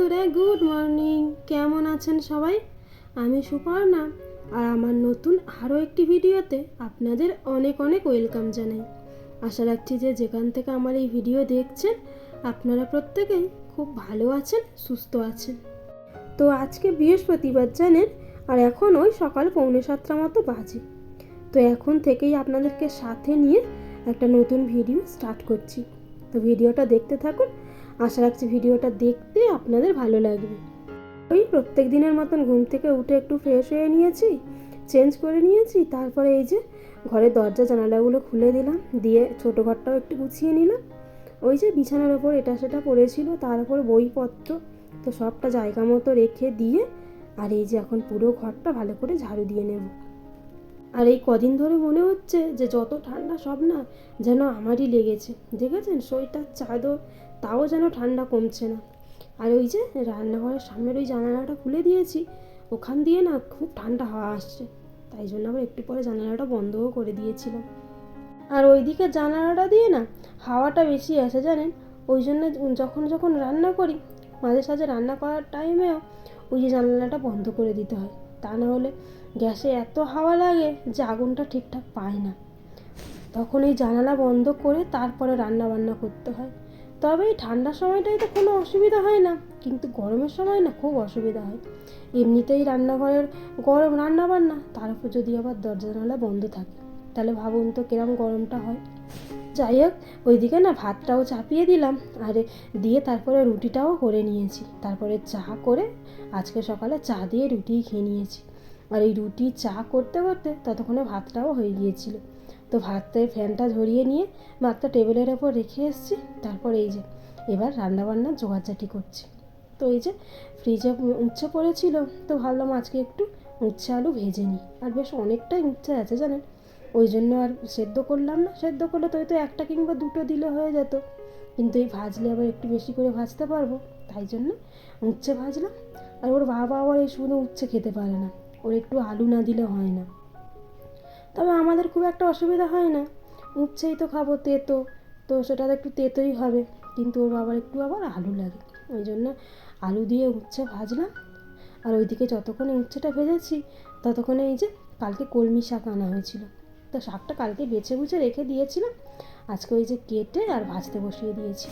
বন্ধুরা good morning কেমন আছেন সবাই? আমি সুপর্ণা। আর আমার নতুন আরও একটি ভিডিওতে আপনাদের অনেক অনেক ওয়েলকাম জানাই। আশা রাখছি যে যেখান থেকে আমার এই ভিডিও দেখছেন, আপনারা প্রত্যেকেই খুব ভালো আছেন, সুস্থ আছেন। তো আজকে বৃহস্পতিবার জানেন, আর এখন ওই সকাল পৌনে সাতটা মতো বাজে। তো এখন থেকেই আপনাদেরকে সাথে নিয়ে একটা নতুন ভিডিও স্টার্ট করছি। তো ভিডিওটা দেখতে থাকুন আশা রাখছি ভিডিওটা দেখতে আপনাদের ভালো লাগবে। ওই প্রত্যেক দিনের মতন ঘুম থেকে উঠে একটু ফ্রেশ হয়ে নিয়েছি চেঞ্জ করে নিয়েছি, তারপরে এই যে ঘরের দরজা, জানালাগুলো খুলে দিলাম, দিয়ে ছোটো ঘরটাও একটু গুছিয়ে নিলাম। ওই যে বিছানার ওপর এটা সেটা পড়েছিল, তার উপর বইপত্র, তো সবটা জায়গা মতো রেখে দিয়ে আর এই যে এখন পুরো ঘরটা ভালো করে ঝাড়ু দিয়ে নেব। আর এই কদিন ধরে মনে হচ্ছে যে যত ঠান্ডা সব না যেন আমারই লেগেছে, দেখেছেন? সোয়েটার চাদর তাও যেন ঠান্ডা কমছে না। আর ওই যে রান্নাঘরের সামনের ওই জানালাটা খুলে দিয়েছি, ওখান দিয়ে না খুব ঠান্ডা হাওয়া আসছে। তাই জন্য আবার একটু পরে জানালাটা বন্ধও করে দিয়েছিলাম। আর ওইদিকে জানালাটা দিয়ে না হাওয়াটা বেশি আসে জানেন? ওই জন্য যখন যখন রান্না করি, মাঝে সাঝে রান্না করার টাইমেও ওই যে জানালাটা বন্ধ করে দিতে হয়। তা না হলে গ্যাসে এত হাওয়া লাগে যে আগুনটা ঠিকঠাক পায় না। তখন এই জানালা বন্ধ করে তারপরে রান্না বান্না করতে হয়। তবে এই ঠান্ডার সময়টাই তো কোনো অসুবিধা হয় না। কিন্তু গরমের সময় না খুব অসুবিধা হয়। এমনিতেই রান্নাঘরের গরম রান্না বান্না তার উপর যদি আবার দরজা জানালা বন্ধ থাকে, তাহলে ভাবুন তো কিরম গরমটা হয়। যাই হোক, ওইদিকে না ভাতটাও চাপিয়ে দিলাম, আর দিয়ে তারপরে রুটিটাও করে নিয়েছি। তারপরে চা করে আজকে সকালে চা দিয়ে রুটিই খেয়ে নিয়েছি। আর এই রুটি চা করতে করতে ততক্ষণে ভাতটাও হয়ে গিয়েছিল। তো ভাতের ফ্যানটা ধরিয়ে নিয়ে ভাতটা টেবিলের ওপর রেখে এসেছি। তারপর এই যে, এবার রান্নাবান্নার জোগাড়জাটি করছি। তো এই যে ফ্রিজে উচ্ছে পড়েছিল, তো ভাবলাম আজকে একটু উচ্ছে আলু ভেজে নিই। আর বেশ অনেকটাই উচ্ছে আছে জানেন, ওই জন্য আর সেদ্ধ করলাম না। সেদ্ধ করলে তো হয়তো একটা কিংবা দুটো দিলে হয়ে যেত, কিন্তু এই ভাজলে আবার একটু বেশি করে ভাজতে পারব, তাই জন্য উচ্ছে ভাজলাম। আর ওর বাবা আবার এই শুধু উচ্ছে খেতে পারে না, ওর একটু আলু না দিলে হয় না। তবে আমাদের খুব একটা অসুবিধা হয় না। উচ্ছেই তো খাব তেতো। তো সেটা তো একটু তেতোই হবে। কিন্তু ওর বাবার একটু আবার আলু লাগে। ওই জন্য আলু দিয়ে উচ্ছে ভাজলাম। আর ওইদিকে যতক্ষণে উচ্ছেটা ভেজেছি, ততক্ষণে এই যে কালকে কলমি শাক আনা হয়েছিল। তো শাকটা কালকে বেছে বুঝে রেখে দিয়েছিলাম। আজকে ওই যে কেটে আর ভাজতে বসিয়ে দিয়েছি।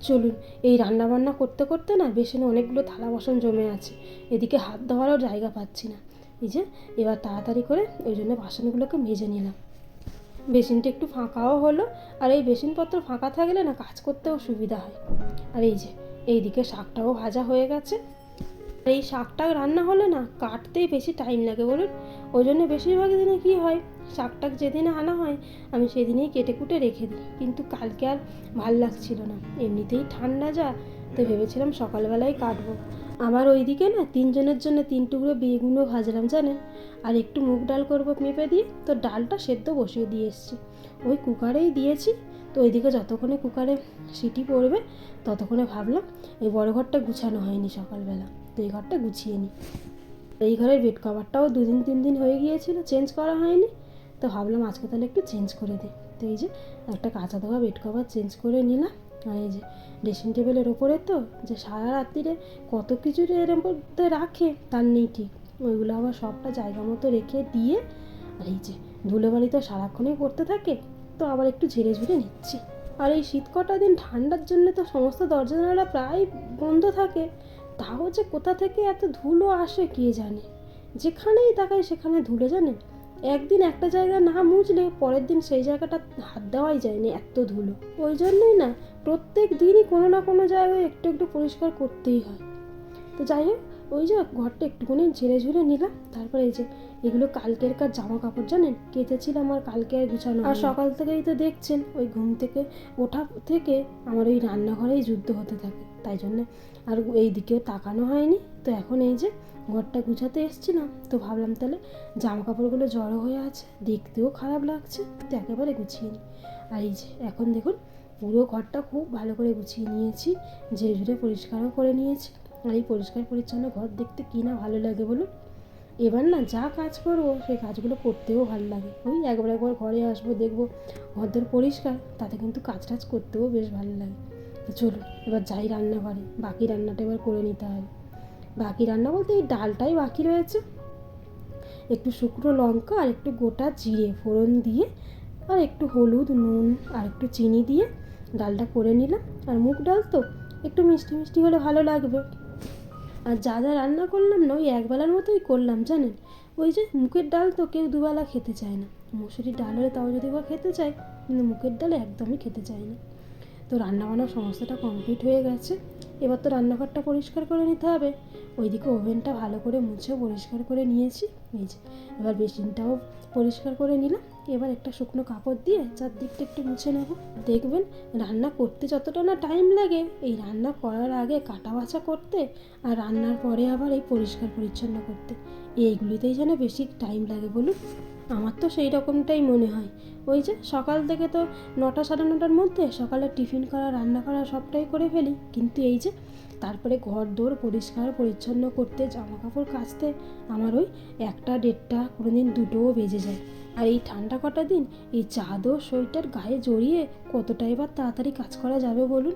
চলুন, এই রান্না বান্না করতে করতে না বেসনে অনেকগুলো থালা বাসন জমে আছে। এদিকে হাত ধোয়ারও জায়গা পাচ্ছি না। এই যে, এবার তাড়াতাড়ি করে ওই জন্য বাসনগুলোকে মেজে নিলাম। বেসিনটা একটু ফাঁকাও হলো, আর এই বেসিনপত্র ফাঁকা থাকলে না কাজ করতেও সুবিধা হয়। আর এই যে, এইদিকে শাকটাও ভাজা হয়ে গেছে। এই শাকটা রান্না হলে না কাটতেই বেশি টাইম লাগে বলুন। ওই জন্য বেশিরভাগ দিনে কী হয়, শাকটা যেদিনে আনা হয়, আমি সেদিনেই কেটে কুটে রেখে দিই। কিন্তু কালকে আর ভালো লাগছিল না। এমনিতেই ঠান্ডা যা, তো ভেবেছিলাম সকালবেলায় কাটবো। আবার ওইদিকে না তিনজনের জন্য তিন টুকরো বেগুনও ভাজলাম, জানেন? আর একটু মুগ ডাল করব মেপে দিয়ে, তো ডালটা সেদ্ধ বসিয়ে দিয়ে এসেছি। ওই কুকারেই দিয়েছি, তো ওইদিকে যতক্ষণে কুকারে সিটি পড়বে, ততক্ষণে ভাবলাম এই বড় ঘরটা গুছানো হয়নি সকালবেলা, তো এই ঘরটা গুছিয়ে নিই। এই ঘরের বেড কভারটাও দুদিন তিন দিন হয়ে গিয়েছিল চেঞ্জ করা হয়নি, তো ভাবলাম আজকে তাহলে একটু চেঞ্জ করে দিই। তো এই যে একটা কাঁচা দেওয়া বেড কভার চেঞ্জ করে নিলাম আর এই যে ড্রেসিং টেবিলের ওপরে তো যে সারা রাত্রিরে কত কিছু এর মধ্যে রাখে, তার নেই ঠিক। ওইগুলো আবার সবটা জায়গা মতো রেখে দিয়ে আর এই যে ধুলোবালি তো সারাক্ষণই করতে থাকে, তো আবার একটু ঝেড়ে ঝুড়ে নিচ্ছি। আর এই শীত কটা দিন ঠান্ডার জন্য তো সমস্ত দরজা জানালা প্রায় বন্ধ থাকে, তাও যে কোথা থেকে এত ধুলো আসে কে জানে? যেখানেই তাকায় সেখানে ধুলো জানেন একদিন একটা জায়গা না মুছলে পরের দিন সেই জায়গাটা হাত দেওয়াই যায়নি এত ধুলো। ওই জন্যই না প্রত্যেক দিনই কোনো না কোনো জায়গায় একটু একটু পরিষ্কার করতেই হয়। তো যাই হোক ওই যে ঘরটা একটুখানি ঝেড়ে ঝুড়ে নিলাম তারপরে এই যে এগুলো কালকের কার জামা কাপড় জানেন? কেটেছিলাম আর কালকে আর গুছানো আর সকাল থেকেই তো দেখছেন ওই ঘুম থেকে ওঠা থেকে আমার ওই রান্নাঘরেই যুদ্ধ হতে থাকে। তাই জন্য আর এই দিকেও তাকানো হয়নি। তো এখন এই যে ঘরটা গুছাতে এসছিলাম, তো ভাবলাম তাহলে জামা কাপড়গুলো জড়ো হয়ে আছে, দেখতেও খারাপ লাগছে তো একেবারে গুছিয়ে নিই আর এই যে এখন দেখুন, পুরো ঘরটা খুব ভালো করে গুছিয়ে নিয়েছি, ঝেড়ে ঝুড়ে পরিষ্কারও করে নিয়েছি। আর এই পরিষ্কার পরিচ্ছন্ন ঘর দেখতে কী না ভালো লাগে বলুন? এবার না যা কাজ করব, সেই কাজগুলো করতেও ভালো লাগে। ওই একবার একবার ঘরে আসব, দেখব ঘর ঘরদোর পরিষ্কার, তাতে কিন্তু কাজ টাজ করতেও বেশ ভালো লাগে। তো এবার যাই রান্নাঘরে। বাকি রান্নাটা এবার করে নিতে হবে। বাকি রান্না বলতে এই ডালটাই বাকি রয়েছে। একটু শুকনো লঙ্কা আর একটু গোটা জিরে ফোড়ন দিয়ে আর একটু হলুদ, নুন আর একটু চিনি দিয়ে ডালটা করে নিলাম। আর মুগ ডাল তো একটু মিষ্টি মিষ্টি হলে ভালো লাগবে। আর যা যা রান্না করলাম না, ওই একবেলার মতোই করলাম, জানেন? ওই যে মুখের ডাল তো কেউ দুবেলা খেতে চায় না। মুসুরির ডাল হলে তাও যদি বা খেতে চায়, কিন্তু মুখের ডাল একদমই খেতে চায় না। তো রান্নাবান্না সমস্তটা কমপ্লিট হয়ে গেছে। এবার তো রান্নাঘরটা পরিষ্কার করে নিতে হবে। ওইদিকে ওভেনটা ভালো করে মুছে পরিষ্কার করে নিয়েছি। এই যে, এবার বেসিনটাও পরিষ্কার করে নিলাম। এবার একটা শুকনো কাপড় দিয়ে চারদিকটা একটু মুছে নেব। দেখবেন রান্না করতে যতটা না টাইম লাগে, এই রান্না করার আগে কাটা বাছা করতে আর রান্নার পরে আবার এই পরিষ্কার পরিচ্ছন্ন করতে। এইগুলিতেই যেন বেশি টাইম লাগে বলুন। আমার তো সেই রকমটাই মনে হয়। ওই যে সকাল থেকে তো নটা সাড়ে নটার মধ্যে সকালে টিফিন করা, রান্না করা সবটাই করে ফেলি। কিন্তু এই যে তারপরে ঘর দোর পরিষ্কার, পরিচ্ছন্ন করতে জামা কাপড় কাচতে আমার ওই একটা, দেড়টা কোনো দিন দুটোও বেজে যায়। আর এই ঠান্ডা কটা দিন এই চাদর, সোয়েটার গায়ে জড়িয়ে কতটা এবার তাড়াতাড়ি কাজ করা যাবে বলুন?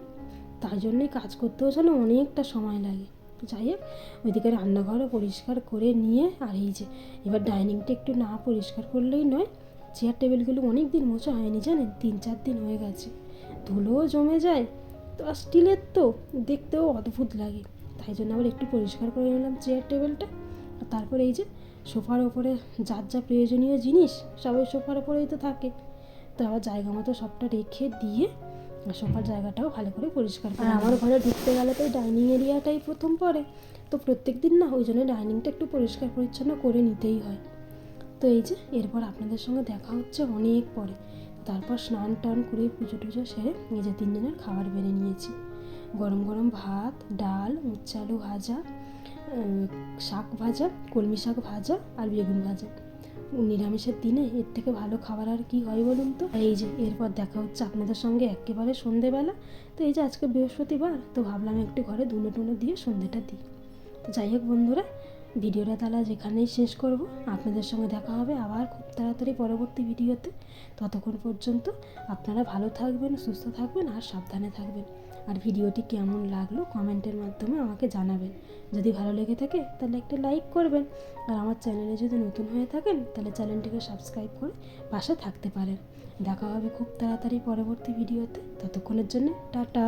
তাই জন্যই কাজ করতেও যেন অনেকটা সময় লাগে। যাই হোক, ওইদিকে রান্নাঘরও পরিষ্কার করে নিয়ে, আর এই যে, এবার ডাইনিংটা একটু না পরিষ্কার করলেই নয়, চেয়ার টেবিলগুলো অনেক দিন মোছা হয়নি জানেন, তিন চার দিন হয়ে গেছে। ধুলোও জমে যায় আর স্টিলের তো দেখতেও অদ্ভুত লাগে। তাই জন্য আবার একটু পরিষ্কার করে নিলাম চেয়ার টেবিলটা আর তারপরে এই যে সোফার ওপরে যার যা প্রয়োজনীয় জিনিস সবাই সোফার ওপরেই তো থাকে। তো আবার জায়গা মতো সবটা রেখে দিয়ে সোফার জায়গাটাও ভালো করে পরিষ্কার করে আমার ঘরে ঢুকতে গেলে তো ডাইনিং এরিয়াটাই প্রথম পড়ে। তো প্রত্যেক দিন না ওই জন্য ডাইনিংটা একটু পরিষ্কার পরিচ্ছন্ন করে নিতেই হয়। তো এই যে এরপর আপনাদের সঙ্গে দেখা হচ্ছে অনেক পরে। তারপর স্নান টান করে পুজো টুজো সেরে নিজের তিনজনের খাবার বেড়ে নিয়েছি। গরম গরম ভাত, ডাল উচ্ছে আলু ভাজা শাক ভাজা, কলমি শাক ভাজা আর বেগুন ভাজা। নিরামিষের দিনে এর থেকে ভালো খাবার আর কি হয় বলুন তো? এই যে এরপর দেখা হচ্ছে আপনাদের সঙ্গে একেবারে সন্ধেবেলা। তো এই যে আজকে বৃহস্পতিবার, তো ভাবলাম একটু ঘরে ধুনো টুনো দিয়ে সন্ধেটা দিই। তো যাই হোক বন্ধুরা ভিডিওটা তাহলে আজ এখানেই শেষ করব। আপনাদের সঙ্গে দেখা হবে আবার খুব তাড়াতাড়ি পরবর্তী ভিডিওতে। ততক্ষণ পর্যন্ত আপনারা ভালো থাকবেন, সুস্থ থাকবেন আর সাবধানে থাকবেন। আর ভিডিওটি কেমন লাগল কমেন্টের মাধ্যমে আমাকে জানাবেন। যদি ভালো লেগে থাকে তাহলে একটা লাইক করবেন। আর আমার চ্যানেলে যদি নতুন হয়ে থাকেন তাহলে চ্যানেলটিকে সাবস্ক্রাইব করে পাশে থাকতে পারেন। দেখা হবে খুব তাড়াতাড়ি পরবর্তী ভিডিওতে। ততক্ষণের জন্য টাটা।